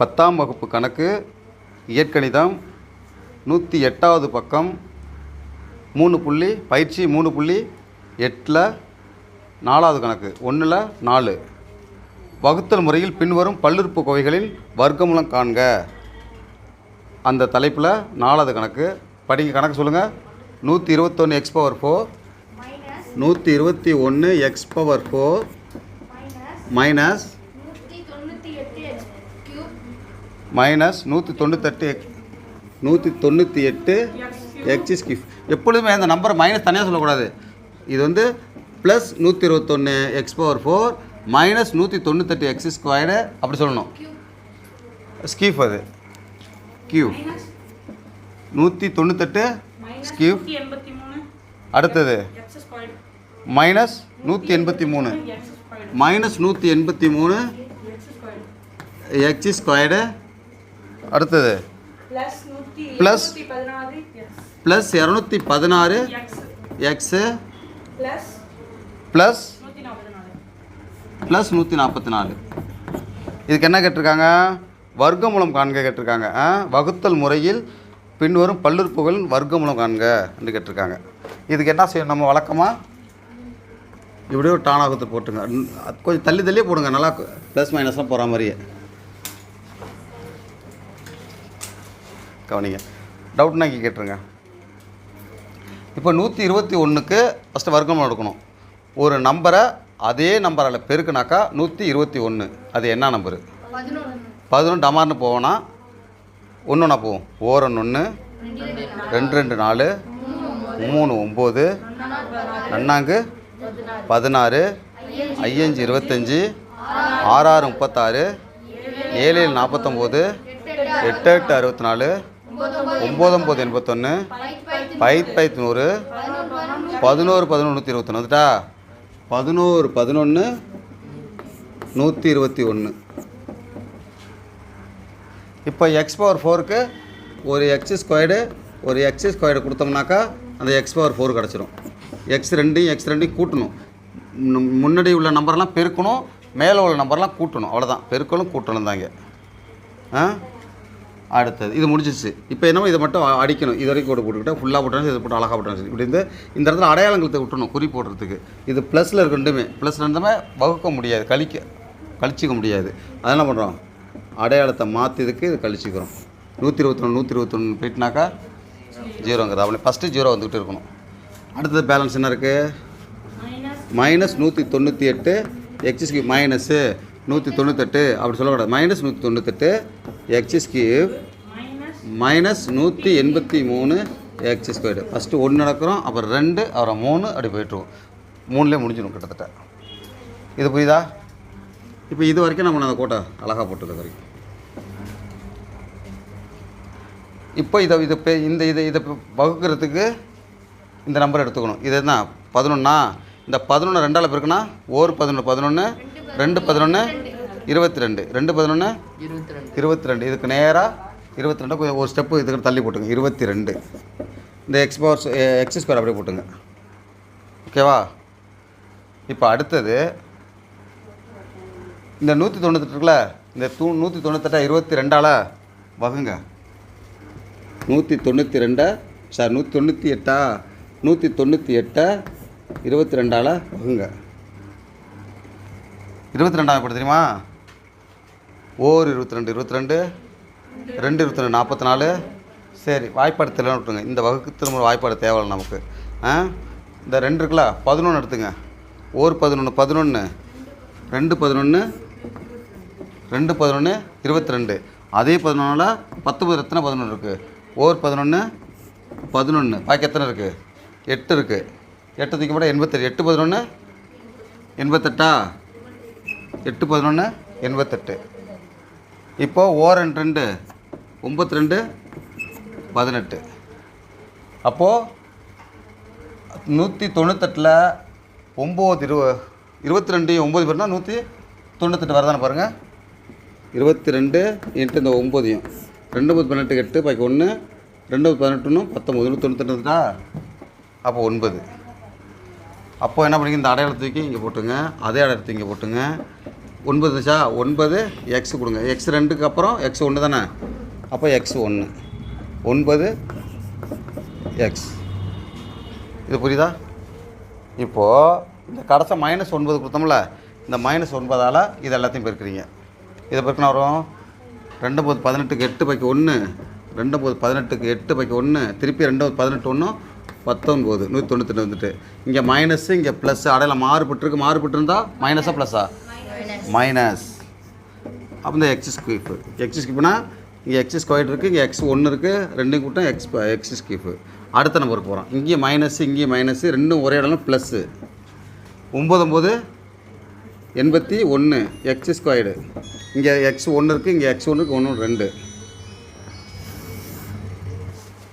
பத்தாம் வகுப்பு கணக்கு இயற்கணிதம் நூற்றி எட்டாவது பக்கம் மூணு புள்ளி பயிற்சி மூணு புள்ளி எட்டில் நாலாவது கணக்கு ஒன்றில் நாலு. வகுத்தல் முறையில் பின்வரும் பல்லுறுப்பு கோவைகளின் வர்க்கமூலம் காண்க. அந்த தலைப்பில் நாலாவது கணக்கு படிங்க கணக்கு சொல்லுங்கள் நூற்றி இருபத்தொன்று எக்ஸ் பவர் ஃபோர் நூற்றி இருபத்தி ஒன்று x power four minus minus நூற்றி தொண்ணூற்றி எட்டு எக்ஸ் கியூப் மைனஸ் நூற்றி தொண்ணூத்தெட்டு எக் நூற்றி தொண்ணூற்றி எட்டு எக்ஸிஸ் கிஃப் எப்பொழுதுமே அந்த நம்பரை மைனஸ் தனியாக சொல்லக்கூடாது. இது வந்து ப்ளஸ் நூற்றி இருபத்தொன்று எக்ஸ் பவர் ஃபோர் மைனஸ் நூற்றி தொண்ணூத்தெட்டு எக்ஸ் ஸ்கொயர்டு அப்படி சொல்லணும். ஸ்கீஃப் அது. கியூ நூற்றி தொண்ணூத்தெட்டு ஸ்கீஃப் அடுத்தது மைனஸ் நூற்றி எண்பத்தி மூணு மைனஸ் நூற்றி எண்பத்தி மூணு எக்ஸி ஸ்கொயர்டு அடுத்தது. ப்ளஸ் ப்ளஸ் இரநூத்தி பதினாறு எக்ஸ் ப்ளஸ் ப்ளஸ் நூற்றி நாற்பத்தி நாலு இதுக்கு என்ன கேட்டிருக்காங்க? வர்க்கமூலம் காண்க கேட்டிருக்காங்க? வகுத்தல் முறையில் பின்வரும் பல்லுறுப்புகளின் வர்க்கமூலம் காண்க என்று கேட்டிருக்காங்க. இதுக்கு என்ன செய்யணும் நம்ம வழக்கமாக இப்படியே ஒரு டானாகத்து போட்டுங்க. கொஞ்சம் தள்ளி தள்ளியே போடுங்க. நல்லா ப்ளஸ் மைனஸ்லாம் போகிற மாதிரியே. கவனிங்க. டவுட்னா இங்கே கேட்டுருங்க. இப்போ நூற்றி இருபத்தி ஒன்றுக்கு ஃபஸ்ட்டு வர்க்கமாக எடுக்கணும். ஒரு நம்பரை அதே நம்பரால் பெருக்குனாக்கா நூற்றி இருபத்தி ஒன்று அது என்ன நம்பரு பதினொன்று பதினொன்று டமார்னு போவோன்னா ஒன்று ஒன்றா போவோம். ஓரன் ஒன்று ரெண்டு ரெண்டு நாலு மூணு ஒம்பது நன்னாங்கு பதினாறு ஐயஞ்சு இருபத்தஞ்சி ஆறாறு முப்பத்தாறு ஏழு ஏழு நாற்பத்தொம்போது எட்டு எட்டு அறுபத்தி நாலு ஒம்பது ஒம்பது எண்பத்தொன்று பைத் பைத் நூறு பதினோரு பதினொன்று நூற்றி இருபத்தொன்று வந்துட்டா? பதினோரு பதினொன்று நூற்றி இருபத்தி ஒன்று இப்போ எக்ஸ் பவர் ஃபோருக்கு ஒரு எக்ஸ் ஸ்கொயர்டு ஒரு எக்ஸ் ஸ்கொயர்டு கொடுத்தோம்னாக்கா அந்த எக்ஸ் பவர் ஃபோர் கிடச்சிரும். எக்ஸ் ரெண்டையும் எக்ஸ் ரெண்டையும் கூட்டணும். முன்னாடி உள்ள நம்பர்லாம் பெருக்கணும் மேலே உள்ள நம்பர்லாம் கூட்டணும். அவ்வளோதான் பெருக்கணும் கூட்டணும் தாங்க ஆ? அடுத்தது. இது முடிஞ்சிச்சு இப்போ என்னமோ இதை மட்டும் அடிக்கணும். இது வரைக்கும் கூட போட்டுக்கிட்டா ஃபுல்லாக போட்டாலும் இதை போட்டு அழகாக போட்டாலும் இப்படி இருந்து இந்த இடத்துல அடையாளங்களை விட்டணும் குறி போடுறதுக்கு. இது ப்ளஸில் இருக்க ரெண்டுமே. ப்ளஸ் ரெண்டுமே வகுக்க முடியாது கழிக்க கழிச்சிக்க முடியாது. அதெல்லாம் என்ன பண்ணுறோம் அடையாளத்தை மாற்றிதுக்கு இது கழிச்சிக்கிறோம். நூற்றி இருபத்தொன்று நூற்றி இருபத்தொன்று போயிட்டுனாக்கா ஜீரோங்கிறது அவளை ஃபஸ்ட்டு ஜீரோ வந்துக்கிட்டு இருக்கணும். அடுத்தது பேலன்ஸ் என்ன இருக்குது மைனஸ் நூற்றி தொண்ணூற்றி எட்டு எக்ஸிஸ் மைனஸு நூற்றி தொண்ணூத்தெட்டு அப்படி சொல்லக்கூடாது. மைனஸ் நூற்றி தொண்ணூத்தெட்டு எக்ஸிஸ் கியூப் மைனஸ் நூற்றி எண்பத்தி மூணு எக்ஸ் ஸ்கொயர்டு ஃபஸ்ட்டு ஒன்று நடக்கிறோம் அப்புறம் ரெண்டு அப்புறம் மூணு அப்படி போயிட்டுருவோம். மூணுலேயே முடிஞ்சிடும் கிட்டத்தட்ட. இது புரியுதா? இப்போ இது வரைக்கும் நம்ம அந்த கோட்டை அழகாக போட்டது வரைக்கும். இப்போ இதை இதை பே- இந்த இதை இதை வகுக்கிறதுக்கு இந்த நம்பர் எடுத்துக்கணும். இது என்ன? பதினொன்னா? இந்த பதினொன்று ரெண்டால் பிறகுனா ஒரு பதினொன்று பதினொன்று ரெண்டு பதினொன்று இருபத்தி ரெண்டு ரெண்டு பதினொன்று இருபத்தி ரெண்டு இதுக்கு நேராக இருபத்தி ரெண்டு கொஞ்சம் ஒரு ஸ்டெப்பு இதுக்கு தள்ளி போட்டுங்க. இருபத்தி ரெண்டு இந்த எக்ஸ் பவர் எக்ஸ் ஸ்கொயர் அப்படியே போட்டுங்க. ஓகேவா இப்போ அடுத்தது இந்த நூற்றி தொண்ணூத்தெட்டு இருக்குல்ல இந்த தூ நூற்றி தொண்ணூத்தெட்டா இருபத்தி ரெண்டால் வகுங்க. நூற்றி தொண்ணூற்றி ரெண்டா சார் நூற்றி தொண்ணூற்றி எட்டா நூற்றி தொண்ணூற்றி எட்டை இருபத்தி ரெண்டால் வகுங்க. இருபத்தி ரெண்டாம் எப்படி தெரியுமா? ஓர் இருபத்தி ரெண்டு இருபத்தி ரெண்டு ரெண்டு இருபத்தி ரெண்டு நாற்பத்தி நாலு சரி வாய்ப்பாடு தெரியலன்னு விட்டுருங்க. இந்த வகுப்பு திரும்ப வாய்ப்பாடு தேவையில்லை நமக்கு. ஆ? இந்த ரெண்டு இருக்குல்ல பதினொன்று எடுத்துங்க. ஓர் பதினொன்று பதினொன்று ரெண்டு பதினொன்று ரெண்டு பதினொன்று இருபத்தி ரெண்டு அதே பதினொன்றில் பத்தொம்பது எத்தனை பதினொன்று இருக்குது ஓர் பதினொன்று பதினொன்று பாக்கி எத்தனை இருக்குது எட்டு இருக்குது எட்டு தூக்கி போட எண்பத்தெட்டு. எட்டு பதினொன்று எண்பத்தெட்டா? எட்டு பதினொன்று எண்பத்தெட்டு. இப்போது ஓ ரெண்டு ரெண்டு ஒம்பத்தி ரெண்டு பதினெட்டு. அப்போது நூற்றி தொண்ணூத்தெட்டில் ஒம்பது இரு இருபத்தி ரெண்டு ஒம்பது பேர்னா நூற்றி தொண்ணூத்தெட்டு வரதானே பாருங்கள் இருபத்தி ரெண்டு எட்டு இந்த ஒம்போதையும். ரெண்டு பத்து பதினெட்டு எட்டு பாக்கி ஒன்று ரெண்டு பத்து பதினெட்டுன்னு பத்தொம்பது நூற்றி தொண்ணூத்தெட்டு அப்போ ஒன்பது. அப்போ என்ன பண்ணீங்க இந்த அடையாளத்தை தூக்கி இங்கே போட்டுங்க அதே அடையாளத்துக்கு இங்கே போட்டுங்க ஒன்பது சா ஒன்பது எக்ஸ் கொடுங்க. எக்ஸ் ரெண்டுக்கு அப்புறம் எக்ஸ் ஒன்று தானே? அப்போ எக்ஸ் ஒன்று ஒன்பது எக்ஸ் இது புரியுதா? இப்போது இந்த கடைசி மைனஸ் ஒன்பது கொடுத்தோம்ல இந்த மைனஸ் ஒன்பதால் இது எல்லாத்தையும் பெருக்கிறீங்க. இதை பெருக்கினா வரும்? ரெண்டு போது பதினெட்டுக்கு எட்டு பைக்கு ஒன்று ரெண்டு போது பதினெட்டுக்கு எட்டு பைக்கு ஒன்று திருப்பி ரெண்டாவது பதினெட்டு ஒன்று பத்தொன்பது. நூற்றி தொண்ணூற்றி வந்துட்டு. இங்கே மைனஸ் இங்கே ப்ளஸ் அடையில் மாறுபட்டுருக்கு. மாறுபட்டு இருந்தால் மைனஸாக ப்ளஸ்ஸா மைனஸ் அப்போ இந்த எக்ஸ் ஸ்கீஃபு எக்ஸ் ஸ்கீப்னா இங்கே எக்ஸ் ஸ்கொயர் இருக்குது இங்கே எக்ஸ் ஒன்று இருக்குது ரெண்டையும் கூட்டம் எக்ஸ் எக்ஸ் ஸ்கீஃபு அடுத்த நம்பருக்கு போகிறோம் இங்கேயும் மைனஸ் இங்கேயும் மைனஸ் ரெண்டும் ஒரே இடம் ப்ளஸ்ஸு ஒம்பதொம்போது எண்பத்தி ஒன்று எக்ஸ் ஸ்கொயர்டு இங்கே எக்ஸ் ஒன்று இருக்குது இங்கே எக்ஸ் ஒன்று இருக்குது ஒன்று ரெண்டு.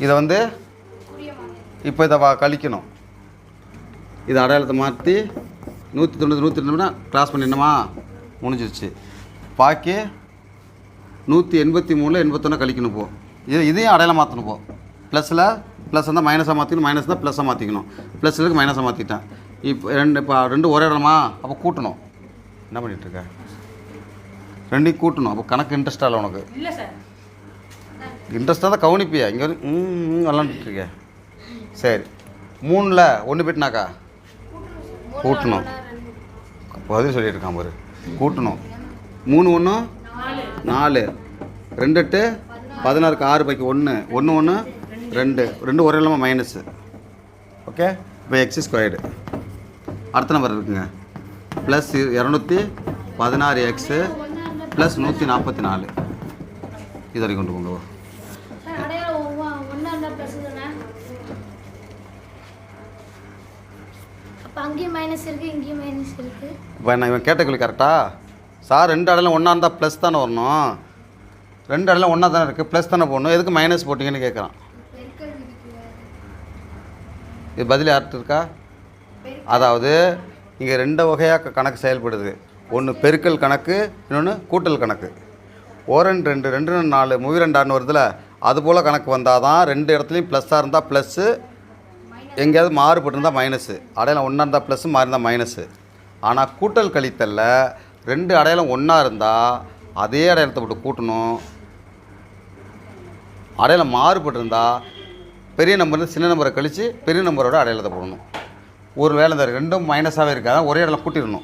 இதை வந்து இப்போ இதை வா- கழிக்கணும். இது அடையாளத்தை மாற்றி நூற்றி தொண்ணூறு நூற்றி ரெண்டுனா கிராஸ் பண்ணிடணுமா முடிஞ்சிருச்சு. பாக்கி நூற்றி எண்பத்தி மூணில் எண்பத்தொன்று கழிக்கணும் போ. இது இதையும் அடையாளம் மாற்றணும் போ. ப்ளஸில் ப்ளஸ் இருந்தால் மைனஸாக மாற்றிக்கணும் மைனஸ் தான் ப்ளஸ்ஸாக மாற்றிக்கணும் ப்ளஸ் இருக்கு மைனஸாக மாற்றிட்டேன் இப்போ ரெண்டு இப்போ ரெண்டு ஒரே இடமா அப்போ கூட்டணும். என்ன பண்ணிட்டு இருக்க? ரெண்டையும் கூட்டணும். அப்போ கணக்கு இன்ட்ரெஸ்ட் இல்லை உனக்கு. இன்ட்ரெஸ்ட்டாக தான் கவனிப்பியா? இங்கே வந்து இருக்க. சரி. மூணில் ஒன்று போயிட்டுனாக்கா? கூட்டணும். பதில் சொல்லிட்டு இருக்கான் பாரு. கூட்டணும். மூணு ஒன்று நாலு. ரெண்டு எட்டு? பதினாறுக்கு ஆறு பைக்கு ஒன்று ஒன்று ஒன்று ரெண்டு. ரெண்டு ஒரே இல்லாமல் மைனஸு ஓகே இப்போ எக்ஸ் ஸ்கொயர்டு அடுத்த நம்பர் இருக்குங்க. ப்ளஸ் இரநூத்தி பதினாறு எக்ஸு ப்ளஸ் நூற்றி நாற்பத்தி நாலு. இது வரைக்கும் கொண்டு போங்க சார் அடையாளம் ஒன்றா இருந்தால் ப்ளஸ் தானே அப்போ அங்கேயும் மைனஸ் இருக்குது இங்கேயும் மைனஸ் இருக்குது இப்போ நான் இவன் கேட்ட கேள்வி கரெக்டா சார் ரெண்டு அடையில ஒன்றா இருந்தால் ப்ளஸ் தானே வரணும்? ரெண்டு அடையில ஒன்றா தானே இருக்குது ப்ளஸ் தானே போடணும்? எதுக்கு மைனஸ் போட்டிங்கன்னு கேட்குறான் இது பதில் யார்கிட்ட இருக்கா? அதாவது இங்கே ரெண்டு வகையாக கணக்கு செயல்படுது. ஒன்று பெருக்கல் கணக்கு இன்னொன்று கூட்டல் கணக்கு. ஓரன் ரெண்டு ரெண்டு ரெண்டு நாலு மூவி ரெண்டான்னு வருதுல அதுபோல் கணக்கு வந்தால் தான் ரெண்டு இடத்துலையும் ப்ளஸ்ஸாக இருந்தால் ப்ளஸ்ஸு எங்கேயாவது மாறுபட்டிருந்தால் மைனஸு அடையாளம் ஒன்றா இருந்தால் ப்ளஸ்ஸு மாறி இருந்தால் மைனஸு ஆனால் கூட்டல் கழித்தலில். ரெண்டு அடையாளம் ஒன்றா இருந்தால் அதே அடையாளத்தை போட்டு கூட்டணும். அடையாளம் மாறுபட்டிருந்தா பெரிய நம்பர்லேருந்து சின்ன நம்பரை கழித்து பெரிய நம்பரோட அடையாளத்தை போடணும். ஒரு வேலை இந்த ரெண்டும் மைனஸாகவே இருக்காது? ஒரே இடத்துல கூட்டிடணும்.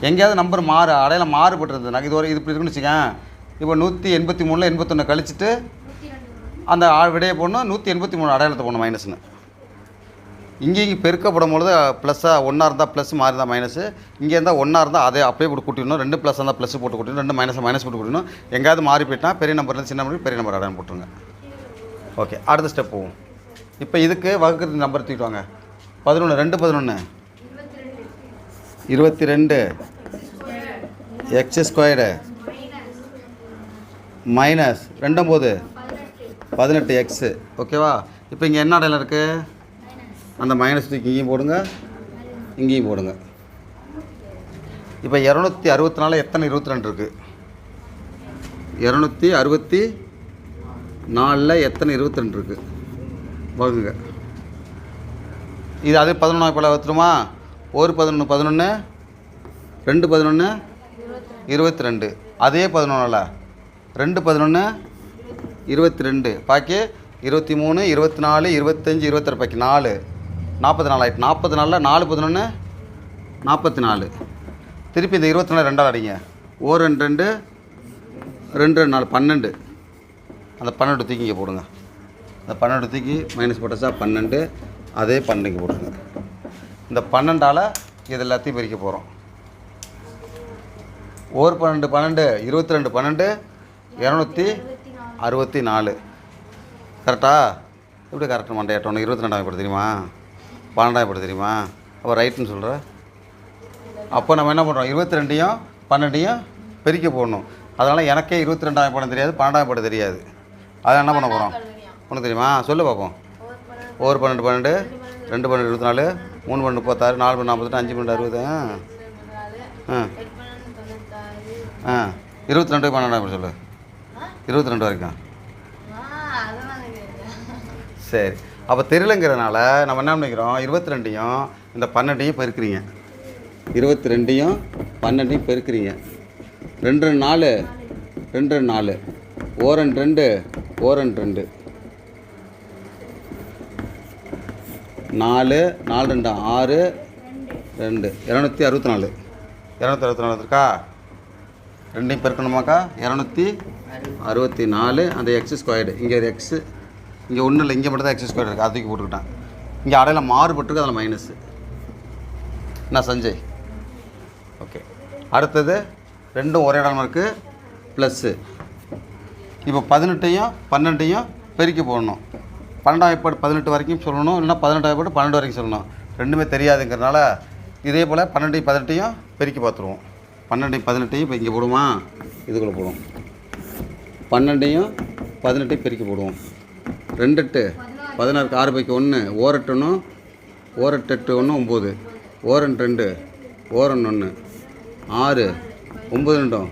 எங்கேயாவது நம்பர் மாறு அடையாளம் மாறுபட்டிருந்ததுனாக்க இது ஒரு இது இப்படி இருக்குன்னு வச்சுக்கேன் இப்போ நூற்றி எண்பத்தி மூணில் எண்பத்தொன்று கழிச்சிட்டு அந்த ஆ- விடையை போடணும். நூற்றி எண்பத்தி மூணு அடையாளத்தை போடணும் மைனஸ்னு இங்கே இங்கே பெருக்கப்படும் பொழுது ப்ளஸ்ஸாக ஒன்றா இருந்தால் ப்ளஸ் மாறி இருந்தால் மைனஸு இங்கே இருந்தால் ஒன்றா இருந்தால் அதே அப்படியே போட்டு கூட்டிடணும். ரெண்டு ப்ளஸ் இருந்தால் ப்ளஸ் போட்டு கூட்டிடணும். ரெண்டு மைனஸ் மைனஸ் போட்டு கூட்டிடணும். எங்கேயாவது மாறி போயிட்டா பெரிய நம்பர்லேருந்து சின்ன நம்பர் பெரிய நம்பர் அடையாளம் போட்டுருங்க. ஓகே அடுத்த ஸ்டெப் போவோம். இப்போ இதுக்கு வகுக்கிறது நம்பர் தூக்கிட்டு வாங்க பதினொன்று ரெண்டு பதினொன்று இருபத்தி ரெண்டு. எக்ஸ் ஸ்கொயர்டு மைனஸ் ரெண்டொம்போது? பதினெட்டு. எக்ஸு ஓகேவா இப்போ இங்கே என்ன அடையாளம் இருக்குது அந்த மைனஸ் தூக்கி இங்கேயும் போடுங்க இங்கேயும் போடுங்க. இப்போ இரநூத்தி அறுபத்தி நாலு எத்தனை இருபத்தி ரெண்டு இருக்குது இரநூத்தி அறுபத்தி நாலில் எத்தனை இருபத்தி ரெண்டு இருக்குது வகுங்க. இது அதே பதினொன்று போல் வச்சுருமா ஒரு பதினொன்று பதினொன்று ரெண்டு பதினொன்று இருபத்தி ரெண்டு. அதே பதினொன்றில் ரெண்டு பதினொன்று இருபத்தி ரெண்டு. பாக்கி இருபத்தி மூணு இருபத்தி நாலு இருபத்தஞ்சி இருபத்தாறு பாக்கி நாலு. நாற்பத்தி நாலு நாற்பத்தி நாலில் நாலு பதினொன்று நாற்பத்தி நாலு. திருப்பி இந்த இருபத்தி நாலு ரெண்டாவது அடிங்க. ஓ ரெண்டு ரெண்டு ரெண்டு ரெண்டு நாலு பன்னெண்டு. அந்த பன்னெண்டு தூக்கி இங்கே போடுங்க. அந்த பன்னெண்டு தூக்கி மைனஸ் போட்டாச்சா பன்னெண்டு அதே பன்னெண்டுக்கு போடுங்க. இந்த பன்னெண்டால் இது எல்லாத்தையும் பிரிக்க போகிறோம் ஒரு பன்னெண்டு பன்னெண்டு இருபத்தி ரெண்டு பன்னெண்டு இரநூத்தி அறுபத்தி நாலு. கரெக்டா எப்படி கரெக்டாக மண்டையாட்டம்? இருபத்தி ரெண்டாம் படம் தெரியுமா? பன்னெண்டாயிரம் படம் தெரியுமா? அப்போ ரைட்டுன்னு சொல்கிற அப்போ நம்ம என்ன பண்ணுறோம்? இருபத்தி ரெண்டையும் பன்னெண்டையும் பெருக்கி போடணும். அதனால் எனக்கே இருபத்தி ரெண்டாயிரம் படம் தெரியாது பன்னெண்டாயிரம் படம் தெரியாது. அதை என்ன பண்ண போகிறோம் உனக்கு தெரியுமா? சொல்லு பார்ப்போம் ஒரு பன்னெண்டு பன்னெண்டு ரெண்டு பன்னெண்டு இருபத்தி நாலு மூணு பன்னெண்டு முப்பத்தாறு நாலு பன்னெண்டு நாற்பத்தெட்டு அஞ்சு பன்னெண்டு அறுபது ஆ? ஆ. ஆ. இருபத்தி ரெண்டு பன்னெண்டாயிரம் சொல்லு. இருபத்தி ரெண்டு வரைக்கும் சரி. அப்போ தெரியலங்கிறதுனால நம்ம என்ன பண்ணிக்கிறோம்? இருபத்தி ரெண்டையும் இந்த பன்னெண்டையும் பெருக்கிறீங்க. இருபத்தி ரெண்டையும் பன்னெண்டையும் பெருக்கிறீங்க. ரெண்டு ரெண்டு நாலு. ரெண்டு ரெண்டு நாலு. ஓ ரெண்டு ரெண்டு. ரெண்டு நாலு நாலு ரெண்டு ஆறு. ரெண்டு. இரநூத்தி அறுபத்தி நாலு இரநூத்தி அறுபத்தி நாலு இருக்கா ரெண்டையும் பெருக்கணுமாக்கா? இரநூத்தி அறுபத்தி நாலு அந்த எக்ஸ் ஸ்கொயர்டு இங்கே ஒரு எக்ஸு இங்கே ஒன்றும் இல்லை இங்கே மட்டும் தான் எக்ஸஸ் ஸ்கொயர்டு இருக்குது அதுக்கு போட்டுக்கிட்டேன். இங்கே அடையில் மாறுபட்டுருக்கு அதில் மைனஸு என்ன சஞ்சய்? ஓகே அடுத்தது ரெண்டும் ஒரே இடம் இருக்குது ப்ளஸ்ஸு இப்போ பதினெட்டையும் பன்னெண்டையும் பெருக்கி போடணும். பன்னெண்டாம் ஏற்பாடு பதினெட்டு வரைக்கும் சொல்லணும். இல்லைன்னா பதினெட்டாம் ஏற்பாடு பன்னெண்டு வரைக்கும் சொல்லணும். ரெண்டுமே தெரியாதுங்கிறனால இதே போல் பன்னெண்டையும் பதினெட்டையும் பெருக்கி பார்த்துருவோம். பன்னெண்டையும் பதினெட்டையும் இப்போ இங்கே போடுவோமா இதுக்குள்ளே போடுவோம். பன்னெண்டையும் பதினெட்டையும் பெருக்கி போடுவோம். ரெண்டு எட்டு பதினாறுக்கு ஆறு பைக்கு ஒன்று ஓரெட்டு ஒன்று ஓரெட்டு எட்டு ஒன்று ஒம்பது. ஓரன் ரெண்டு ஓரன் ஒன்று. ஆறு ஒம்பது ரெண்டும்.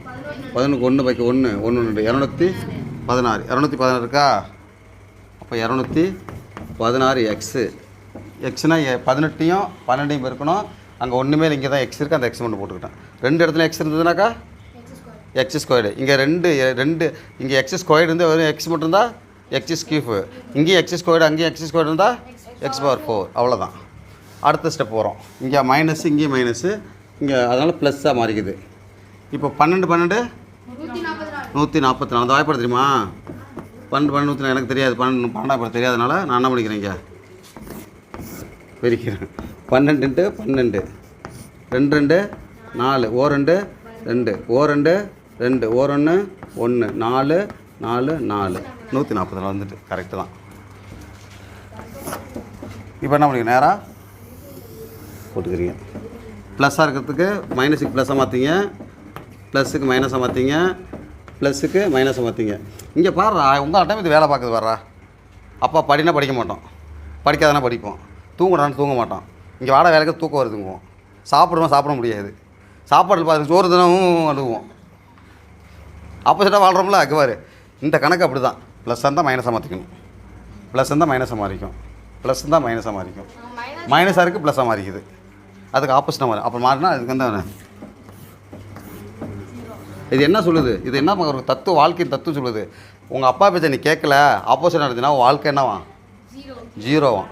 பதினொன்று ஒன்று பைக்கு ஒன்று ஒன்று ரெண்டு. இரநூத்தி பதினாறு. இரநூத்தி பதினாறு இருக்கா? அப்போ இரநூத்தி பதினாறு எக்ஸு எக்ஸ்னா பதினெட்டையும் பன்னெண்டையும் பெருக்கணும். அங்கே ஒன்றுமே இங்கே தான் எக்ஸ் இருக்குது அந்த எக்ஸ் மட்டும் போட்டுக்கிட்டேன். ரெண்டு இடத்துல எக்ஸ் இருந்ததுனாக்கா? எக்ஸ் ஸ்கொயர்டு இங்கே ரெண்டு ரெண்டு இங்கே எக்ஸ் ஸ்கொயர்டு இருந்து வெறும் எக்ஸ் மட்டும் இருந்தால் எக்ஸ் கியூஃபு இங்கேயும் எக்ஸ் ஸ்கொயர்டு அங்கேயும் எக்ஸ் ஸ்கொயர்டு இருந்தால் எக்ஸ் பவர் ஃபோர் அவ்வளோதான் அடுத்த ஸ்டெப் வரும் இங்கே மைனஸ் இங்கேயும் மைனஸு இங்கே அதனால் ப்ளஸ்ஸாக மாறிக்குது. இப்போ பன்னெண்டு பன்னெண்டு? நூற்றி நாற்பத்தி நாலு. அந்த வாய்ப்பாடு தெரியுமா? பன்னெண்டு பன்னெண்டு நூற்றி எனக்கு தெரியாது. பன்னெண்டு பன்னெண்டாம் தெரியாதனால நான் என்ன பண்ணிக்கிறேன் இங்கே? பிரிக்கிறேன். பன்னெண்டுன்ட்டு பன்னெண்டு. ரெண்டு ரெண்டு நாலு. ஓ ரெண்டு ரெண்டு. ஓ ரெண்டு ரெண்டு. ஓ ஒன்று ஒன்று நாலு நாலு நாலு. நூற்றி நாற்பது வந்துட்டு கரெக்டு தான். இப்போ என்ன பண்ணிக்க நேராக போட்டுக்கிறீங்க. ப்ளஸ்ஸாக இருக்கிறதுக்கு மைனஸுக்கு ப்ளஸ்ஸாக மாற்றிங்க ப்ளஸ்ஸுக்கு மைனஸாக மாற்றிங்க ப்ளஸ்ஸுக்கு மைனஸாக மாற்றிங்க இங்கே பாடுறா உங்கள் டைம் இது வேலை பார்க்குது வர்றா அப்பா படினா படிக்க மாட்டோம். படிக்காதனா படிப்போம். தூங்குறான்னு தூங்க மாட்டோம். இங்கே வாட வேலைக்கு தூக்கம் வருதுங்குவோம். சாப்பிடுவோம் சாப்பிட முடியாது. சாப்பாடு பார்த்து சோறு தினமும் அழுவோம். ஆப்போசிட்டாக வாழ்கிறோம்ல அக்குவார் இந்த கணக்கு அப்படி தான் ப்ளஸ் இருந்தால் மைனஸாக மாற்றிக்கணும் ப்ளஸ் இருந்தால் மைனஸாக மாறிக்கும். ப்ளஸ் இருந்தால் மைனஸாக மாறிக்கும். மைனஸாக இருக்குது ப்ளஸ்ஸாக மாறிக்குது. அதுக்கு ஆப்போசிட்டாக மாறி. அப்புறம் மாறினா அதுக்கு வந்து இது என்ன சொல்லுது? இது என்ன ஒரு தத்துவ வாழ்க்கையின் தத்துவம் சொல்லுது. உங்கள் அப்பா பேச்சை நீ கேட்கல ஆப்போசிட் நடந்துச்சுன்னா உன் வாழ்க்கை என்னவா? ஜீரோவான்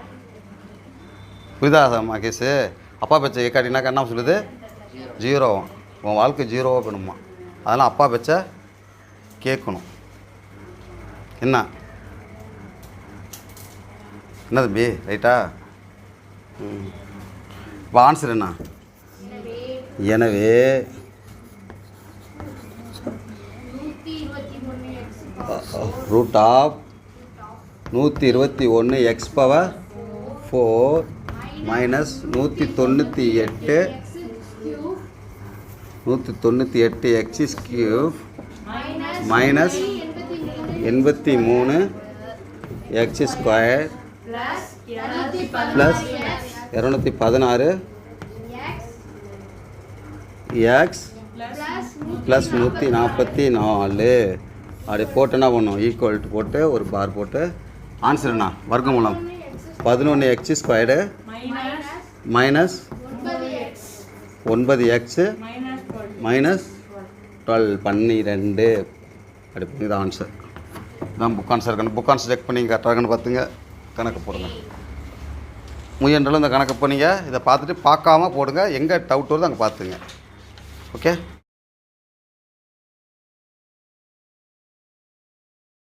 புரியுதா மகேஷு? அப்பா பேச்சை கேட்காட்டினாக்கா என்ன சொல்லுது? ஜீரோவான் உன் வாழ்க்கை ஜீரோவாக பண்ணுமா. அதெல்லாம் அப்பா பேச்சை கேட்கணும் என்ன? என்ன தம்பி? ரைட்டா? ம் இப்போ ஆன்சர் என்ன? எனவே ரூட் ஆஃப் நூற்றி இருபத்தி ஒன்று எக்ஸ் பவர் ஃபோர் மைனஸ் நூற்றி தொண்ணூற்றி எட்டு நூற்றி தொண்ணூற்றி எட்டு எக்ஸிஸ் கியூப் மைனஸ் எண்பத்தி மூணு எக்ஸ் ஸ்கொயர் ப்ளஸ் இரநூத்தி பதினாறு எக்ஸ் ப்ளஸ் நூற்றி நாற்பத்தி நாலு. அப்படி போட்டு என்ன பண்ணும் ஈக்குவல் போட்டு ஒரு பார் போட்டு ஆன்சர் என்ன? வர்க்கமூலம் பதினொன்று எக்ஸ் ஸ்கொயர்டு மைனஸ் ஒன்பது x minus twelve minus twelve பன்னிரெண்டு. அப்படி பண்ணி தான் ஆன்சர் இதான் புக்கான்ஸ் இருக்கணும் புக்கான்ஸ் செக் பண்ணி கரெக்டாக பார்த்துங்க. கணக்கு போடுங்க. முயன்றாலும் இந்த கணக்கு பண்ணிங்க இதை பார்த்துட்டு பார்க்காம போடுங்க. எங்கே டவுட் வருது அங்கே பார்த்துங்க. ஓகே